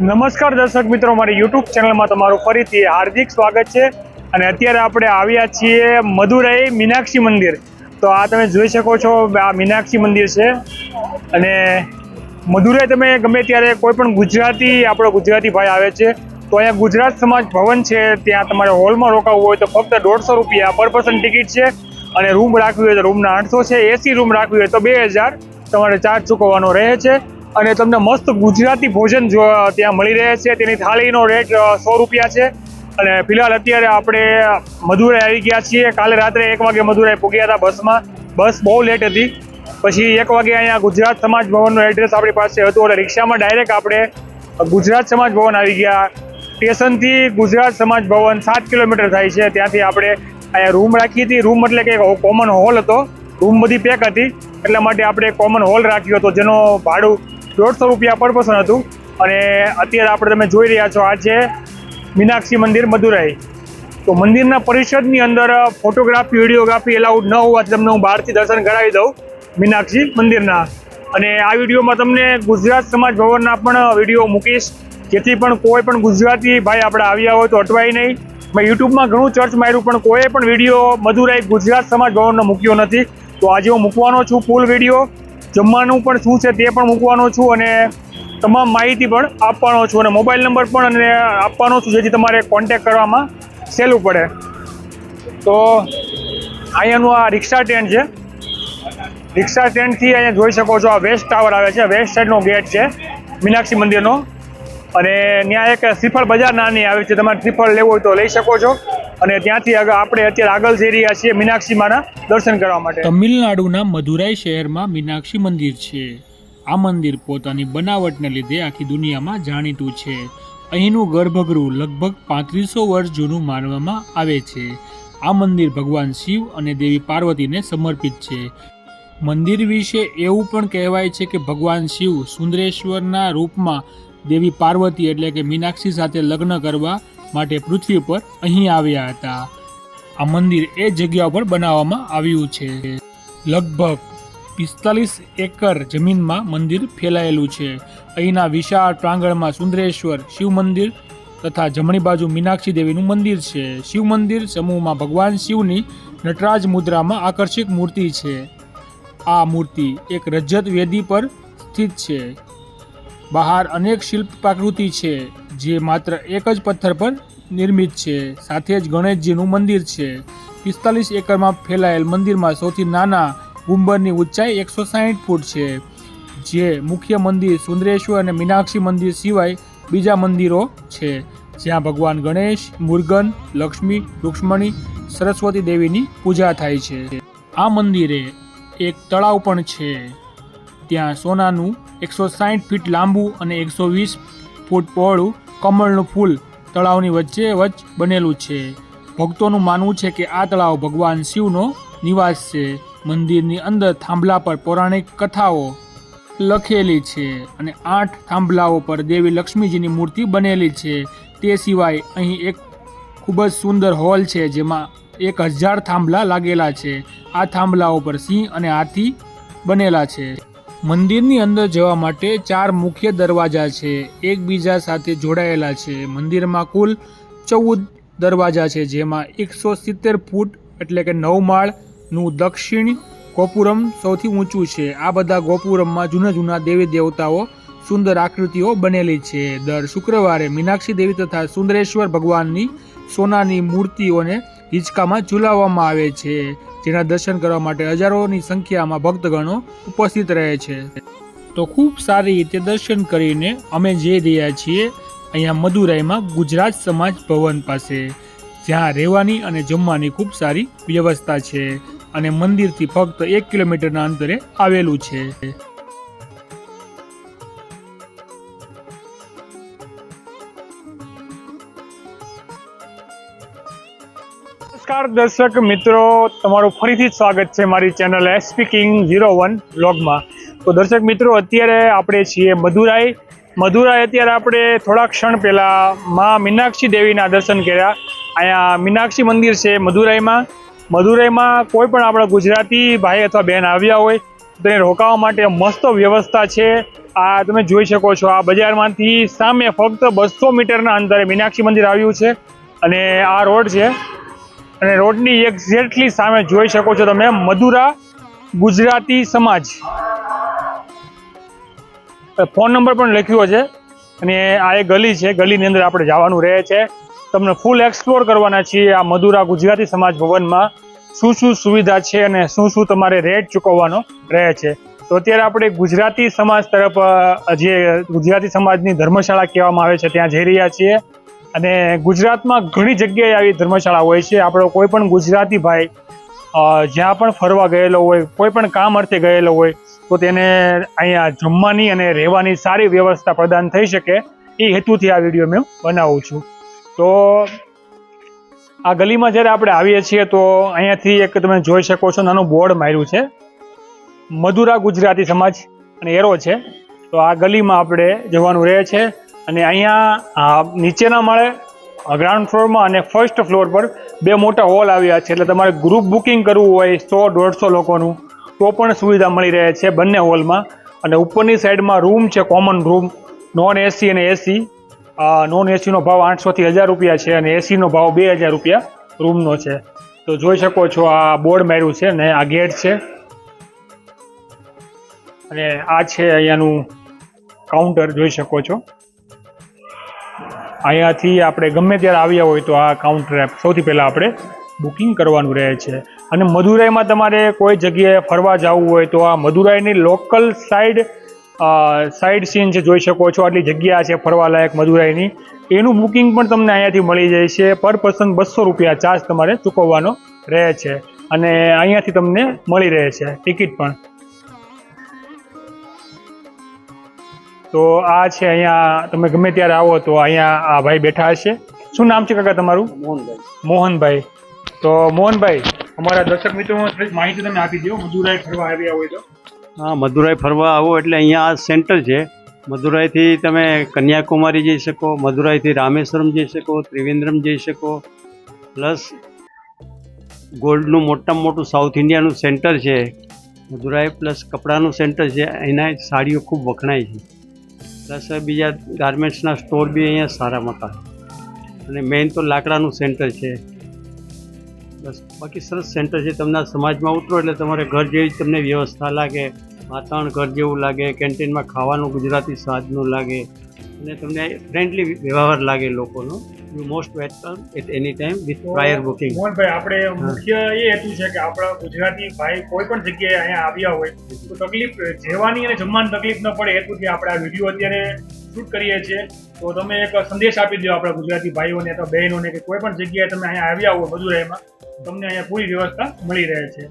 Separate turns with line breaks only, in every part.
નમસ્કાર દર્શક મિત્રો, મારી યુટ્યુબ ચેનલમાં તમારું ફરીથી હાર્દિક સ્વાગત છે. અને અત્યારે આપણે આવ્યા છીએ મદુરાઈ મીનાક્ષી મંદિર. તો આ તમે જોઈ શકો છો, આ મીનાક્ષી મંદિર છે. અને મદુરાઈ તમે ગમે ત્યારે કોઈ પણ ગુજરાતી, આપણો ગુજરાતી ભાઈ આવે છે, તો અહીંયા ગુજરાત સમાજ ભવન છે. ત્યાં તમારે હોલમાં રોકાવવું હોય તો ફક્ત દોઢસો રૂપિયા પર પર્સન ટિકિટ છે. અને રૂમ રાખવી હોય તો રૂમના આઠસો છે. એસી રૂમ રાખવી હોય તો બે હજાર તમારે ચાર્જ ચૂકવવાનો રહે છે. અને તમને મસ્ત ગુજરાતી ભોજન ત્યાં મળી રહે છે. તેની થાળીનો રેટ સો રૂપિયા છે. અને ફિલહાલ અત્યારે આપણે મધુરાઈ આવી ગયા છીએ. કાલે રાત્રે એક વાગે મધુરાઈ પૂગ્યા હતા બસમાં. બસ બહુ લેટ હતી. પછી એક વાગે અહીંયા ગુજરાત સમાજ ભવનનું એડ્રેસ આપણી પાસે હતું એટલે રિક્ષામાં ડાયરેક્ટ આપણે ગુજરાત સમાજ ભવન આવી ગયા. સ્ટેશનથી ગુજરાત સમાજ ભવન સાત કિલોમીટર થાય છે. ત્યાંથી આપણે અહીંયા રૂમ રાખી હતી. રૂમ એટલે કે કોમન હોલ હતો. રૂમ બધી પેક હતી. એટલા માટે આપણે કોમન હોલ રાખ્યો હતો. જેનો ભાડું દોઢસો રૂપિયા પર પર્સન હતું. અને અત્યારે આપણે તમે જોઈ રહ્યા છો, આ છે મીનાક્ષી મંદિર મદુરાઈ. તો મંદિરના પરિષદની અંદર ફોટોગ્રાફી વિડીયોગ્રાફી એલાઉડ ન હોવાથી તમને હું બહારથી દર્શન કરાવી દઉં મીનાક્ષી મંદિરના. અને આ વિડીયોમાં તમને ગુજરાત સમાજ ભવનના પણ વીડિયો મૂકીશ. જેથી પણ કોઈ પણ ગુજરાતી ભાઈ આપણે આવ્યા હોય તો અટવાય નહીં. મેં યુટ્યુબમાં ઘણું ચર્ચ માર્યું, પણ કોઈ પણ વીડિયો મધુરાઈ ગુજરાત સમાજ ભવનનો મૂક્યો નથી. તો આજે હું મૂકવાનો છું ફૂલ વીડિયો. જમવાનું પણ શું છે તે પણ મૂકવાનો છું અને તમામ માહિતી પણ આપવાનો છું અને મોબાઈલ નંબર પણ અને આપવાનો છું, જેથી તમારે કોન્ટેક કરવામાં સહેલું પડે. તો અહીંયાનું આ રિક્ષા સ્ટેન્ડ છે. રિક્ષા સ્ટેન્ડથી અહીંયા જોઈ શકો છો, આ વેસ્ટ ટાવર આવે છે, વેસ્ટ સાઈડનો ગેટ છે, મીનાક્ષી મંદિરનો. અને ત્યાં એક શ્રીફળ બજાર નાની આવે છે, તમારે શ્રીફળ લેવું હોય તો લઈ શકો છો. અને ત્યાંથી આપણે અત્યારે આગળ જઈ રહ્યા છીએ મીનાક્ષી માના દર્શન કરવા માટે.
તમિલનાડુના મદુરાઈ શહેરમાં મીનાક્ષી મંદિર છે. આ મંદિર પોતાની બનાવટને લીધે આખી દુનિયામાં જાણીતું છે. અહીંનું ગર્ભગૃહ લગભગ પાંત્રીસો વર્ષ જૂનું માનવામાં આવે છે. આ મંદિર ભગવાન શિવ અને દેવી પાર્વતીને સમર્પિત છે. મંદિર વિશે એવું પણ કહેવાય છે કે ભગવાન શિવ સુંદરેશ્વરના રૂપમાં દેવી પાર્વતી એટલે કે મીનાક્ષી સાથે લગ્ન કરવા માટે પૃથ્વી પર અહીં આવ્યા હતા. આ મંદિર એ જગ્યા પર બનાવવામાં આવ્યું છે. લગભગ પિસ્તાલીસ એકર જમીનમાં મંદિર ફેલાયેલું છે. અહીંના વિશાળ પ્રાંગણમાં સુંદરેશ્વર, શિવ મંદિર તથા જમણી બાજુ મીનાક્ષી દેવીનું મંદિર છે. શિવ મંદિર સમૂહમાં ભગવાન શિવની નટરાજ મુદ્રામાં આકર્ષક મૂર્તિ છે. આ મૂર્તિ એક રજત વેદી પર સ્થિત છે. બહાર અનેક શિલ્પ પ્રાકૃતિ છે. જે માત્ર એક જ પથ્થર પર નિર્મિત છે. સાથે જ ગણેશજીનું મંદિર છે. પિસ્તાલીસ એકરમાં ફેલાયેલ મંદિરમાં સૌથી નાના ગુંબરની ઊંચાઈ એકસો સાહીઠ ફૂટ છે. જે મુખ્ય મંદિર સુંદરેશ્વર અને મીનાક્ષી મંદિર સિવાય બીજા મંદિરો છે. જ્યાં ભગવાન ગણેશ, મુર્ગન, લક્ષ્મી, રૂક્ષ્મણી, સરસ્વતી દેવીની પૂજા થાય છે. આ મંદિરે એક તળાવ પણ છે. ત્યાં સોનાનું એકસો સાહીઠ ફીટ લાંબુ અને એકસો વીસ ફૂટ પહોળું કમળનું ફૂલ તળાવની વચ્ચે વચ બનેલું છે. ભક્તોનું માનવું છે કે આ તળાવ ભગવાન શિવનો નિવાસ છે. મંદિરની અંદર થાંભલા પર પૌરાણિક કથાઓ લખેલી છે અને આઠ થાંભલાઓ પર દેવી લક્ષ્મીજીની મૂર્તિ બનેલી છે. તે સિવાય અહીં એક ખૂબ જ સુંદર હોલ છે જેમાં એક હજાર થાંભલા લાગેલા છે. આ થાંભલાઓ પર સિંહ અને હાથી બનેલા છે. મંદિરની અંદર જવા માટે ચાર મુખ્ય દરવાજા છે. એકબીજા સાથે જોડાયેલા છે. મંદિરમાં કુલ ચૌદ દરવાજા છે, જેમાં એકસો સિત્તેર ફૂટ એટલે કે નવ માળનું દક્ષિણ ગોપુરમ સૌથી ઊંચું છે. આ બધા ગોપુરમમાં જૂના જૂના દેવી દેવતાઓ સુંદર આકૃતિઓ બનેલી છે. દર શુક્રવારે મીનાક્ષી દેવી તથા સુંદરેશ્વર ભગવાનની સોનાની મૂર્તિઓને હિંચકામાં ઝુલાવવામાં આવે છે. જેના દર્શન કરવા માટે હજારોની સંખ્યામાં ભક્તગણો ઉપસ્થિત રહે છે. તો ખૂબ સારી રીતે દર્શન કરીને અમે જઈ રહ્યા છીએ, અહીંયા મદુરાઈમાં ગુજરાત સમાજ ભવન પાસે. જ્યાં રહેવાની અને જમવાની ખૂબ સારી વ્યવસ્થા છે અને મંદિરથી ફક્ત એક કિલોમીટરના અંતરે આવેલું છે.
નમસ્કાર દર્શક મિત્રો, તમારું ફરીથી સ્વાગત છે મારી channel S speaking zero one બ્લોગમાં તો દર્શક મિત્રો, અત્યારે આપણે છીએ મધુરાઈ મધુરાઈ અત્યારે આપણે થોડા ક્ષણ પહેલાં મા મીનાક્ષી દેવીના દર્શન કર્યા. અહીંયા મીનાક્ષી મંદિર છે મધુરાઈમાં મધુરાઈમાં કોઈ પણ આપણા ગુજરાતી ભાઈ અથવા બહેન આવ્યા હોય તેને રોકાવા માટે મસ્ત વ્યવસ્થા છે. આ તમે જોઈ શકો છો, આ બજારમાંથી સામે ફક્ત બસો મીટરના અંતરે મીનાક્ષી મંદિર આવ્યું છે. અને આ રોડ છે અને રોડની એક્ઝેક્ટલી સામે જોઈ શકો છો તમે મધુરા ગુજરાતી સમાજ. ફોન નંબર પણ લખ્યો છે અને આ એ ગલી છે, ગલીની અંદર આપણે જવાનું રહે છે. તમને ફૂલ એક્સપ્લોર કરવાના છીએ આ મધુરા ગુજરાતી સમાજ ભવનમાં શું શું સુવિધા છે અને શું શું તમારે રેટ ચૂકવવાનો રહે છે. તો અત્યારે આપણે ગુજરાતી સમાજ તરફ જે ગુજરાતી સમાજની ધર્મશાળા કહેવામાં આવે છે, ત્યાં જઈ રહ્યા છીએ. અને ગુજરાતમાં ઘણી જગ્યાએ આવી ધર્મશાળા હોય છે. આપણો કોઈ પણ ગુજરાતી ભાઈ જ્યાં પણ ફરવા ગયેલો હોય, કોઈ પણ કામ અર્થે ગયેલો હોય, તો તેને અહીંયા જમવાની અને રહેવાની સારી વ્યવસ્થા પ્રદાન થઈ શકે. એ હેતુથી આ વીડિયો મેં બનાવું છું. તો આ ગલીમાં જ્યારે આપણે આવીએ છીએ, તો અહીંયાથી એક તમે જોઈ શકો છો, નાનું બોર્ડ માર્યું છે. મધુરા ગુજરાતી સમાજ અને એરો છે. તો આ ગલીમાં આપણે જવાનું રહે છે. અને અહીંયા નીચેના માળે ગ્રાઉન્ડ ફ્લોરમાં અને ફર્સ્ટ ફ્લોર પર બે મોટા હોલ આવ્યા છે. એટલે તમારે ગ્રુપ બુકિંગ કરવું હોય, સો, દોઢસો લોકોનું, તો પણ સુવિધા મળી રહે છે બંને હોલમાં અને ઉપરની સાઈડમાં રૂમ છે કોમન રૂમ નોન એસી અને એસી નોન એસીનો ભાવ આઠસોથી હજાર રૂપિયા છે અને એસીનો ભાવ બે હજાર રૂપિયા રૂમનો છે. તો જોઈ શકો છો, આ બોર્ડ માર્યું છે ને આ ગેટ છે. અને આ છે અહીંયાનું કાઉન્ટર જોઈ શકો છો. અહીંયાથી આપણે ગમે ત્યારે આવ્યા હોય તો આ કાઉન્ટર એપ સૌથી પહેલાં આપણે બુકિંગ કરવાનું રહે છે. અને મદુરાઈમાં તમારે કોઈ જગ્યાએ ફરવા જવું હોય તો આ મદુરાઈની લોકલ સાઈડ સાઈડ સીન જે જોઈ શકો છો, આટલી જગ્યા છે ફરવાલાયક મદુરાઈની. એનું બુકિંગ પણ તમને અહીંયાથી મળી જાય છે. પર પર્સન બસો રૂપિયા ચાર્જ તમારે ચૂકવવાનો રહે છે. અને અહીંયાથી તમને મળી રહે છે. ટિકિટ પણ. તો આ છે અહીંયા તમે ગમે ત્યારે આવો તો અહીંયા આ ભાઈ બેઠા હશે. શું નામ છે કાકા તમારું?
મોહનભાઈ.
મોહનભાઈ. તો મોહનભાઈ અમારા દર્શક મિત્રો માહિતી તમે આપી દો મધુરાઈ ફરવા આવ્યા હોય તો.
હા મદુરાઈ ફરવા આવો એટલે અહીંયા આ સેન્ટર છે. મદુરાઈથી તમે કન્યાકુમારી જઈ શકો મદુરાઈથી રામેશ્વરમ જઈ શકો ત્રિવેન્દ્રમ જઈ શકો. પ્લસ ગોલ્ડનું મોટામાં મોટું સાઉથ ઇન્ડિયાનું સેન્ટર છે. મદુરાઈ પ્લસ કપડાનું સેન્ટર છે. એના સાડીઓ ખૂબ વખણાય છે. પ્લસ બીજા ગાર્મેન્ટ્સના સ્ટોર બી અહીંયા સારા. મોટા અને મેઇન તો લાકડાનું સેન્ટર છે. બસ બાકી સરસ સેન્ટર છે. તમને સમાજમાં ઉતરો એટલે તમારે ઘર જેવી તમને વ્યવસ્થા લાગે. વાતાવરણ ઘર જેવું લાગે. કેન્ટીનમાં ખાવાનું ગુજરાતી સ્વાદનું લાગે. અને તમને ફ્રેન્ડલી વ્યવહાર લાગે લોકોનો. You most welcome at any time with prior booking
Mohanbhai આપણે મુખ્ય એ હેતુ છે કે આપણા ગુજરાતી ભાઈ કોઈ પણ જગ્યાએ અહીંયા આવ્યા હોય તો તકલીફ જેવાની અને જમવાની તકલીફ ન પડે હેતુથી આપણે આ વીડિયો અત્યારે શૂટ કરીએ છીએ. તો તમે એક સંદેશ આપી દો આપણા ગુજરાતી ભાઈઓને અથવા બહેનોને કે કોઈ પણ જગ્યાએ તમે અહીંયા આવ્યા હોય મજૂરાઈમાં તમને અહીંયા પૂરી વ્યવસ્થા મળી રહે છે.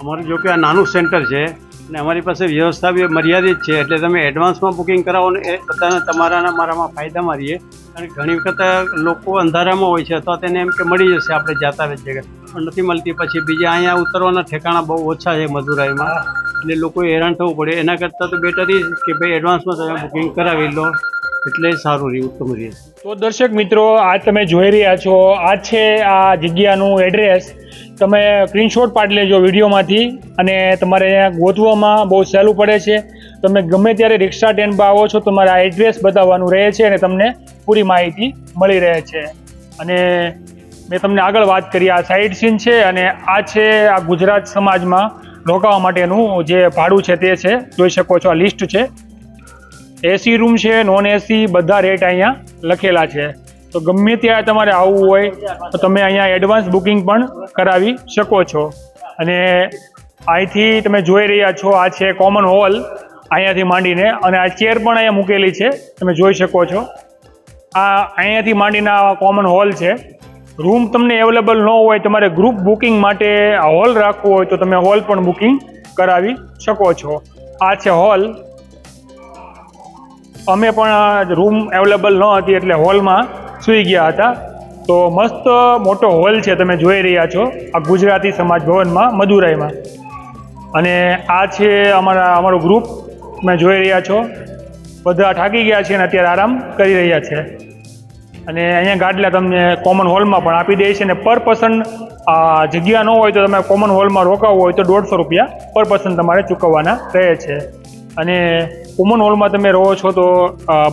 અમારું જો કે આ નાનું સેન્ટર છે અને અમારી પાસે વ્યવસ્થા બી મર્યાદિત છે. એટલે તમે એડવાન્સમાં બુકિંગ કરાવો ને એ બધાને તમારાના મારામાં ફાયદામાં રહીએ અને ઘણી વખત લોકો અંધારામાં હોય છે અથવા તેને એમ કે મળી જશે આપણે જાતા રહે છે. પણ નથી મળતી. પછી બીજા અહીંયા ઉતરવાના ઠેકાણા બહુ ઓછા છે મધુરાઈમાં. એટલે લોકોએ હેરાન થવું પડે. એના કરતાં તો બેટર એ કે ભાઈ એડવાન્સમાં તમે બુકિંગ કરાવી લો. એટલે સારું રહે ઉત્તમ રહે
તો દર્શક મિત્રો, આ તમે જોઈ રહ્યા છો, આ છે આ જગ્યાનું એડ્રેસ તમે સ્ક્રીનશોટ પાડી લેજો વિડીયોમાંથી અને તમારે અહીંયા ગોતવામાં બહુ સહેલું પડે છે. તમે ગમે ત્યારે રિક્ષા સ્ટેન્ડમાં આવો છો, તમારે આ એડ્રેસ બતાવવાનું રહે છે અને તમને પૂરી માહિતી મળી રહે છે. અને મેં તમને આગળ વાત કરી, આ સાઈડ સીન છે અને આ છે આ ગુજરાત સમાજમાં રોકાવા માટેનું જે ભાડું છે તે છે, જોઈ શકો છો, આ લિસ્ટ છે. એસી રૂમ છે નોન એસી બધા રેટ અહીંયા લખેલા છે. તો ગમે ત્યાં તમારે આવવું હોય, તો તમે અહીંયા એડવાન્સ બુકિંગ પણ કરાવી શકો છો. અને અહીંથી તમે જોઈ રહ્યા છો, આ છે કોમન હોલ અહીંયાથી માંડીને, અને આ ચેર પણ અહીંયા મૂકેલી છે, તમે જોઈ શકો છો. આ અહીંયાથી માંડીને આ કોમન હોલ છે. રૂમ તમને અવેલેબલ ન હોય, તમારે ગ્રુપ બુકિંગ માટે હોલ રાખવો હોય, તો તમે હોલ પણ બુકિંગ કરાવી શકો છો. આ છે હોલ અમે પણ રૂમ અવેલેબલ ન હતી એટલે હોલમાં સૂઈ ગયા હતા. તો મસ્ત મોટો હોલ છે તમે જોઈ રહ્યા છો, આ ગુજરાતી સમાજ ભવનમાં, મદુરાઈમાં. અને આ છે અમારા, અમારું ગ્રુપ તમે જોઈ રહ્યા છો. બધા થાકી ગયા છે અને અત્યારે આરામ કરી રહ્યા છે. અને અહીંયા ગાડલા તમને કોમન હોલમાં પણ આપી દે છે અને પર પર્સન જગ્યા ન હોય તો તમે કોમન હોલમાં રોકાવું હોય તો દોઢસો રૂપિયા પર પર્સન તમારે ચૂકવવાના રહે છે. અને કોમન હોલમાં તમે રહો છો તો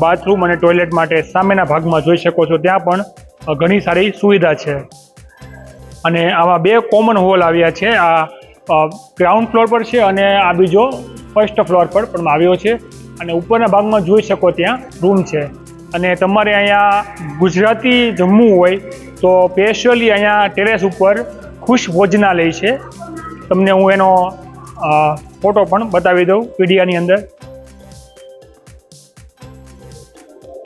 બાથરૂમ અને ટોયલેટ માટે સામેના ભાગમાં જોઈ શકો છો. ત્યાં પણ ઘણી સારી સુવિધા છે. અને આવા બે કોમન હોલ આવ્યા છે. આ ગ્રાઉન્ડ ફ્લોર પર છે અને આ બીજો ફર્સ્ટ ફ્લોર પર પણ આવ્યો છે. અને ઉપરના ભાગમાં જોઈ શકો ત્યાં રૂમ છે. અને તમારે અહીંયા ગુજરાતી જમવું હોય, તો સ્પેશિયલી અહીંયા ટેરેસ ઉપર ખુશ ભોજનાલય છે. તમને હું એનો ફોટો પણ બતાવી દઉં પીડિયાની અંદર.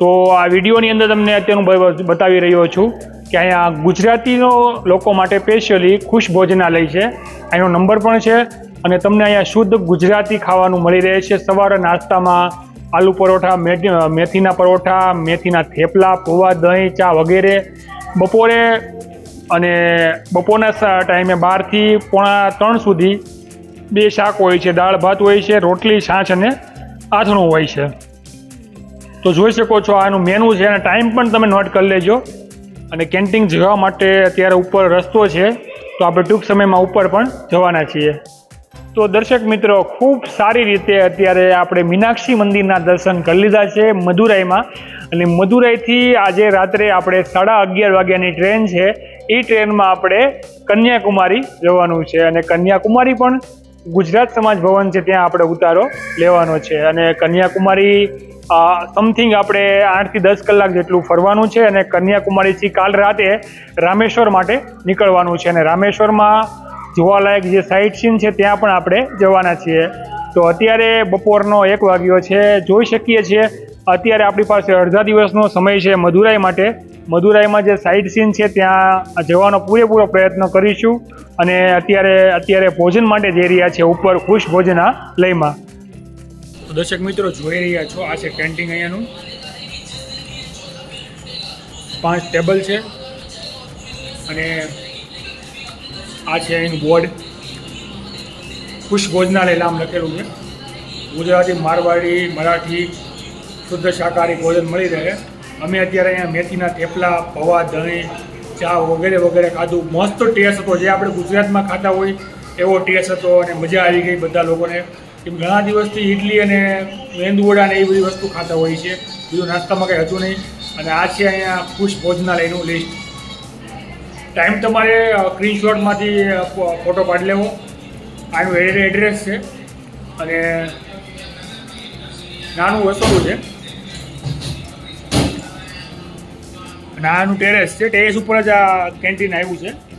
તો આ વિડીયોની અંદર તમને અત્યારનું બતાવી રહ્યો છું કે અહીંયા ગુજરાતીનો લોકો માટે સ્પેશિયલી ખુશ ભોજનાલય છે. અહીંનો નંબર પણ છે અને તમને અહીંયા શુદ્ધ ગુજરાતી ખાવાનું મળી રહે છે. સવારે નાસ્તામાં આલુ પરોઠા, મેથી મેથીના પરોઠા, મેથીના થેપલા, પૌવા, દહીં, ચા વગેરે. બપોરે અને બપોરના ટાઈમે બારથી પોણા ત્રણ સુધી બે શાક હોય છે દાળ ભાત હોય છે, રોટલી, છાશ અને આથણું હોય છે. તો જોઈ શકો છો, આનું મેનુ છે અને ટાઈમ પણ તમે નોટ કરી લેજો. અને કેન્ટીન જવા માટે અત્યારે ઉપર રસ્તો છે, તો આપણે ટૂંક સમયમાં ઉપર પણ જવાના છીએ. તો દર્શક મિત્રો, ખૂબ સારી રીતે અત્યારે આપણે મીનાક્ષી મંદિરના દર્શન કરી લીધા છે મદુરાઈમાં. અને મદુરાઈથી આજે રાત્રે આપણે સાડા અગિયાર વાગ્યાની ટ્રેન છે, એ ટ્રેનમાં આપણે કન્યાકુમારી જવાનું છે. અને કન્યાકુમારી પણ ગુજરાત સમાજ ભવન છે, ત્યાં આપણે ઉતારો લેવાનો છે. અને કન્યાકુમારી સમથિંગ આપણે આઠથી દસ કલાક જેટલું ફરવાનું છે અને કન્યાકુમારીથી કાલ રાતે રામેશ્વર માટે નીકળવાનું છે. અને રામેશ્વરમાં જોવાલાયક જે સાઇટ સીન છે, ત્યાં પણ આપણે જવાના છીએ. તો અત્યારે બપોરનો એક વાગ્યો છે. જોઈ શકીએ છીએ, અત્યારે આપણી પાસે અડધા દિવસનો સમય છે મદુરાઈ માટે. મદુરાઈમાં જે સાઇટ સીન છે, ત્યાં જવાનો પૂરેપૂરો પ્રયત્ન કરીશું. અને અત્યારે અત્યારે ભોજન માટે જઈ રહ્યા છે ઉપર ખુશ ભોજનાલયમાં. તો દર્શક મિત્રો જોઈ રહ્યા છો, આ છે કેન્ટીન અહીંયાનું. પાંચ ટેબલ છે. અને આ છે અહીંનું બોર્ડ ખુશ નામ લખેલું છે. ગુજરાતી, મારવાડી, મરાઠી, શુદ્ધ શાકાહારી ભોજન મળી રહે. અમે અત્યારે અહીંયા મેથીના થેપલા, પૌવા, દહીં, ચા વગેરે વગેરે ખાધું. મસ્ત ટેસ્ટ હતો. જે આપણે ગુજરાતમાં ખાતા હોય એવો ટેસ્ટ હતો અને મજા આવી ગઈ બધા લોકોને. કેમ ઘણા દિવસથી ઇડલી અને મેંદુવડા ને એ બધી વસ્તુ ખાતા હોય છે. બીજું નાસ્તામાં કંઈ હતું નહીં. અને આ છે અહીંયા ખુશ ભોજનાલયનું લિસ્ટ ટાઈમ તમારે સ્ક્રીનશોટમાંથી ફોટો પાડી લેવો. આનું એડ્રેસ છે. અને નાનું વસોડું છે. અને આનું ટેરેસ છે. ટેરેસ ઉપર જ આ કેન્ટીન આવ્યું છે.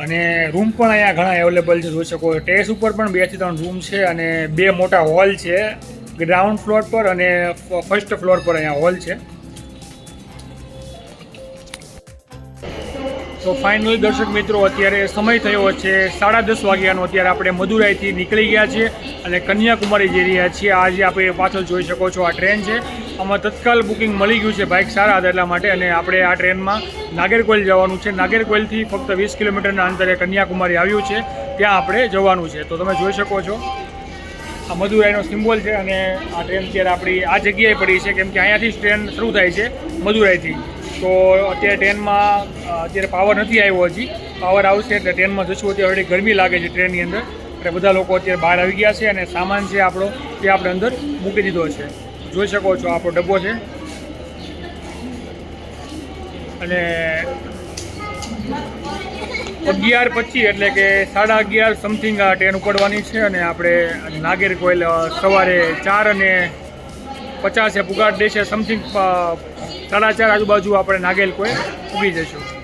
અને રૂમ પણ અહીંયા ઘણા અવેલેબલ છે, જોઈ શકો. ટેરેસ ઉપર પણ બેથી ત્રણ રૂમ છે અને બે મોટા હોલ છે ગ્રાઉન્ડ ફ્લોર પર અને ફર્સ્ટ ફ્લોર પર અહીંયા હોલ છે તો ફાઇનલી દર્શક મિત્રો, અત્યારે સમય થયો છે સાડા દસ વાગ્યાનો. અત્યારે આપણે મદુરાઈથી નીકળી ગયા છીએ અને કન્યાકુમારી જઈ રહ્યા છીએ. આજે આપણે પાછળ જોઈ શકો છો, આ ટ્રેન છે. આમાં તત્કાલ બુકિંગ મળી ગયું છે બાઇક સારા હતા માટે અને આપણે આ ટ્રેનમાં નાગેરકોઇલ જવાનું છે. નાગેરકોઇલથી ફક્ત વીસ કિલોમીટરના અંતરે કન્યાકુમારી આવ્યું છે. ત્યાં આપણે જવાનું છે. તો તમે જોઈ શકો છો, આ મદુરાઈનો સિમ્બોલ છે અને આ ટ્રેન અત્યારે આપણી આ જગ્યાએ પડી છે. કેમ કે અહીંયાથી જ ટ્રેન શરૂ થાય છે મદુરાઈથી. તો અત્યારે ટ્રેનમાં અત્યારે પાવર નથી આવ્યો હજી. પાવર આવશે એટલે ટ્રેનમાં જશું. અત્યારે already ગરમી લાગે છે ટ્રેનની અંદર. એટલે બધા લોકો અત્યારે બહાર આવી ગયા છે અને સામાન છે આપણો તે આપણે અંદર મૂકી દીધો છે. જોઈ શકો છો આપણો ડબ્બો છે. અને અગિયાર પચીસ એટલે કે સાડા અગિયાર સમથિંગ આ ટ્રેન ઉપડવાની છે અને આપણે નાગેર કોઈલ સવારે ચાર અને પચાસે પુગાડ દેશે સમથિંગ સાડા ચાર આજુબાજુ આપણે નાગેલ કોઈ ઉગી જશું